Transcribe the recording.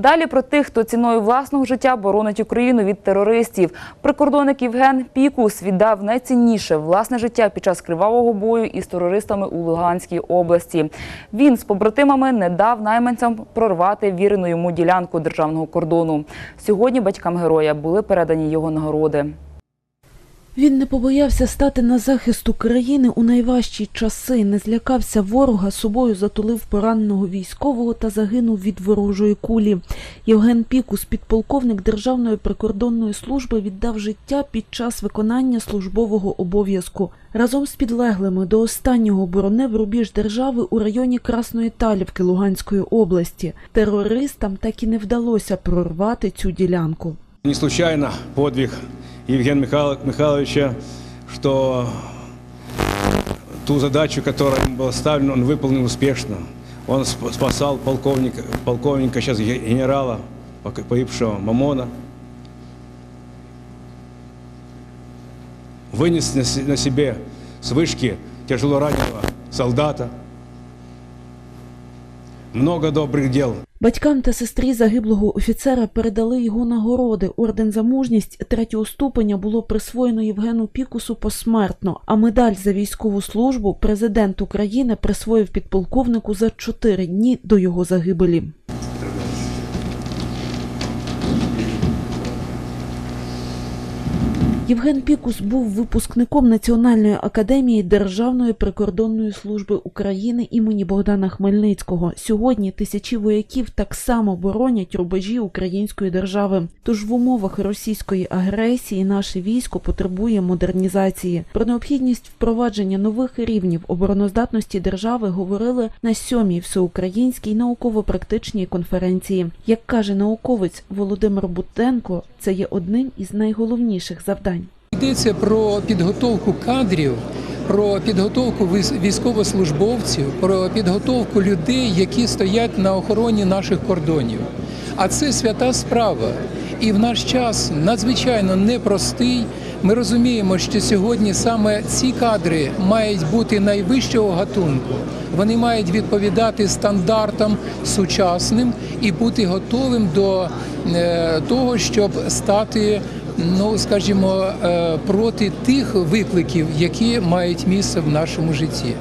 Далі про тих, хто ціною власного життя боронить Україну від терористів. Прикордонник Євген Пікус віддав найцінніше власне життя під час кривавого бою із терористами у Луганській області. Він з побратимами не дав найманцям прорвати вірену йому ділянку державного кордону. Сьогодні батькам героя були передані його нагороди. Він не побоявся стати на захист України у найважчі часи, не злякався ворога, собою затулив пораненого військового та загинув від ворожої кулі. Євген Пікус, підполковник Державної прикордонної служби, віддав життя під час виконання службового обов'язку. Разом з підлеглими до останнього боронив рубіж держави у районі Красної Талівки Луганської області. Терористам так і не вдалося прорвати цю ділянку. Не случайно подвиг Евгения Михайловича, что ту задачу, которая ему была ставлена, он выполнил успешно. Он сп- спасал полковника, полковника сейчас ге- генерала, погибшего Мамона. Вынес на себе с вышки тяжело раненого солдата. Много добрых дел. Батькам та сестрі загиблого офіцера передали його нагороди. Орден за мужність третього ступеня було присвоєно Євгену Пікусу посмертно, а медаль за військову службу президент України присвоїв підполковнику за чотири дні до його загибелі. Євген Пікус був випускником Національної академії Державної прикордонної служби України імені Богдана Хмельницького. Сьогодні тисячі вояків так само боронять рубежі української держави. Тож в умовах російської агресії наше військо потребує модернізації. Про необхідність впровадження нових рівнів обороноздатності держави говорили на сьомій всеукраїнській науково-практичній конференції. Як каже науковець Володимир Бутенко, це є одним із найголовніших завдань. Йдеться про підготовку кадрів, про підготовку військ- військовослужбовців, про підготовку людей, які стоять на охороні наших кордонів. А це свята справа. І в наш час надзвичайно непростий. Ми розуміємо, що сьогодні саме ці кадри мають бути найвищого гатунку. Вони мають відповідати стандартам сучасним і бути готовим до е, того, щоб стати ну скажімо, е, проти тих викликів, які мають місце в нашому житті.